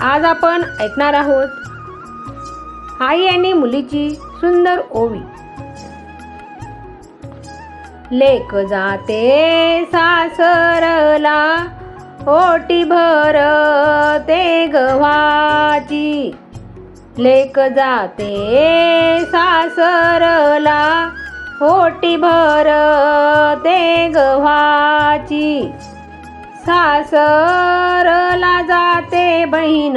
आज आपण ऐकणार आहोत आई आणि मुलीची सुंदर ओवी. लेक जाते सासरला ओटी भर ते गव्हाची. लेक जाते सासरला ओटी भर ते गव्हाची. सासरला जाते बहीण.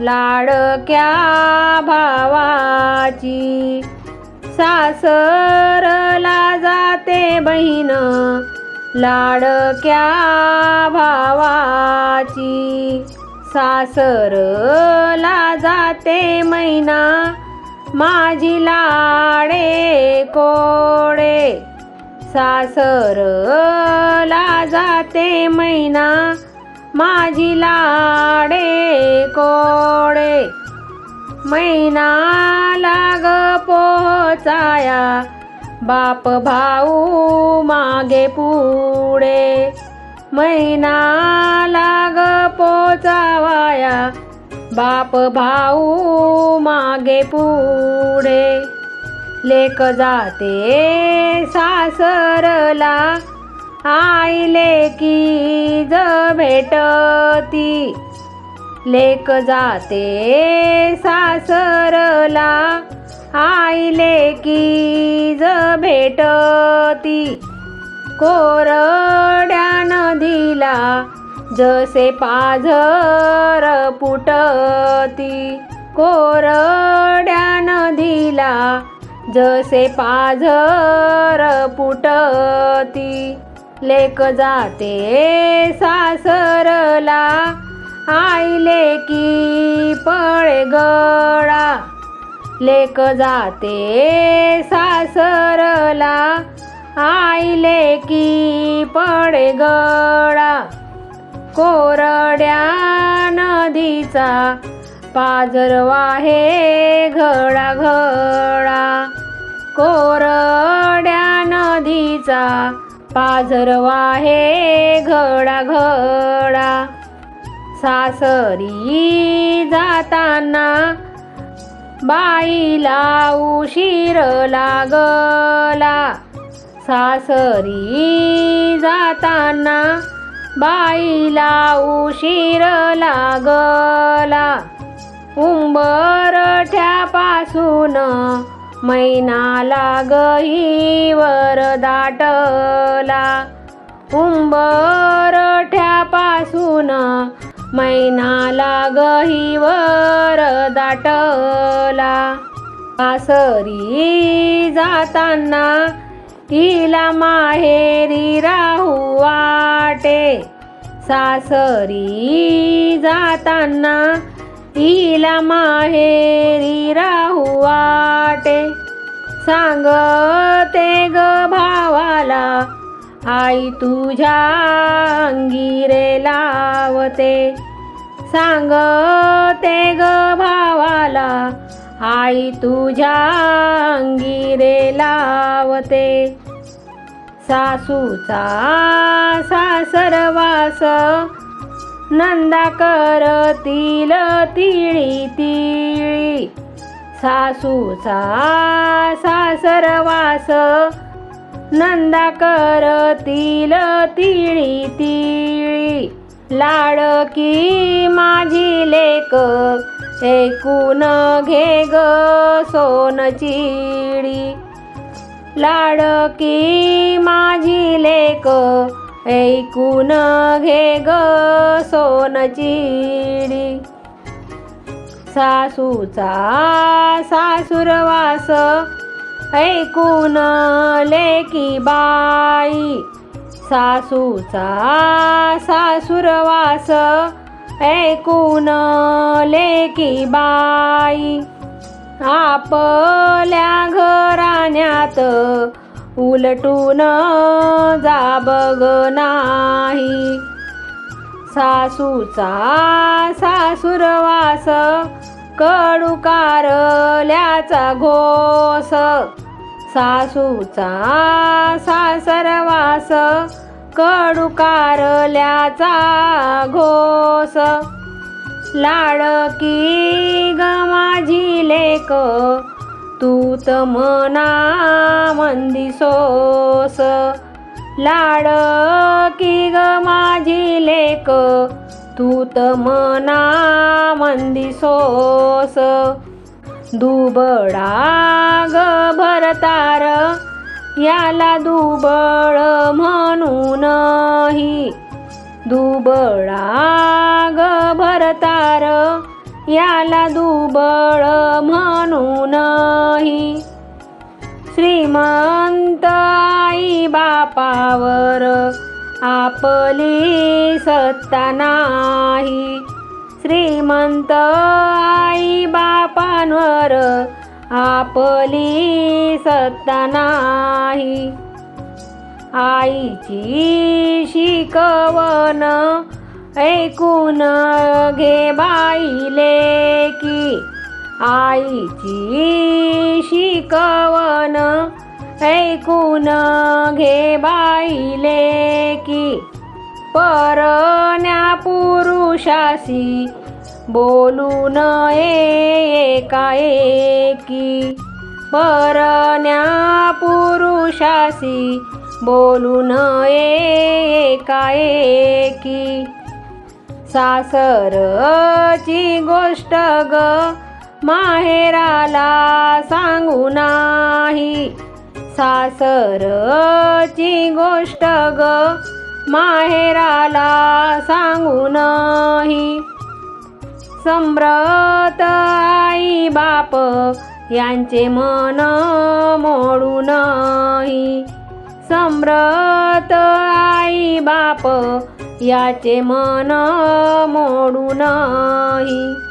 लाडक्या भावाची. सासरला जाते बहीण. लाडक्या भावाची. सासरला जाते मैना. माझी लाडे को सासरला जाते मैना माझी लाडे कोडे. मैना लाग पोचाया बाप भाऊ मागे पुढे. मैना लाग पोचावाया बाप भाऊ मागे पुढे. लेक जाते सासरला. आई लेकी ज भेटती. लेक जाते सासरला. आई लेकी ज भेटती. कोरड्या नदीला जसे पाझर पुटती कोरड्या नदीला जसे पाझर पुटती लेक जाते सासरला. आईले की पळे गळा. लेक जाते सासरला. आईले की पळे गळा. कोरड्या नदीचा पाजरवा हे घडा घडा कोरड्या नदीचा पाझरवा हे घडा घडा सासरी जाताना बाईला उशीर लागला. सासरी जाताना बाईला उशीर लागला. उंबरठ्यापासून मैना लागईवर दाटला. उंबरठ्यापासून मैना लागईवर दाटला. आसरी जाताना तिला माहेरी राहू वाटे. सासरी जाताना तिला माहेरी राहू वाटे. सांगते ग भावाला आई तुझ्या अंगिरे लावते. सांगते ग भावाला आई तुझ्या अंगिरे लावते. सासूचा सासरवास नंदा करतील तिळी तिळी. सासूचा सासरवास नंदा करतील तिळी तिळी. लाडकी माझी लेक ऐकून घे ग सोन चिडी. लाडकी माझी लेक ऐकून घे ग सोन चिडी सासूचा सासुरवास ऐकून लेकी बाई. सासूचा सासुरवास ऐकून लेकी बाई. आपल्या घराण्यात उलटून जा बघ नाही. सासूचा सासुरवास कडू कारल्याचा घोस सासूचा सासरवास कडू कारल्याचा घोस लाडकी ग माझी लेक तू मना मंदी सोस. लाडकी ग माझी लेक. तू मना मंदी सोस. दुबळा ग भरतार. याला दुबळ म्हणूनही दुबळा ग याला दुबळ म्हणूनही. श्रीमंत आई बापावर आपली सत्ता नाही. श्रीमंत आई बापांवर आपली सत्ता नाही. आईची शिकवण ऐकून घे बाईले की आईची शिकवण. ऐकून घे बाईले की परण्या पुरुषासी बोलू नये एकाएकी. परण्या पुरुषासी बोलू नये एकाएकी. सासरची गोष्ट ग. माहेराला सांगू नाही. सासरची गोष्ट ग. माहेराला सांगू नाही. सम्रत आई बाप यांचे मन मोडू नाही. सम्रत आई बाप याचे मन मोडू नाही.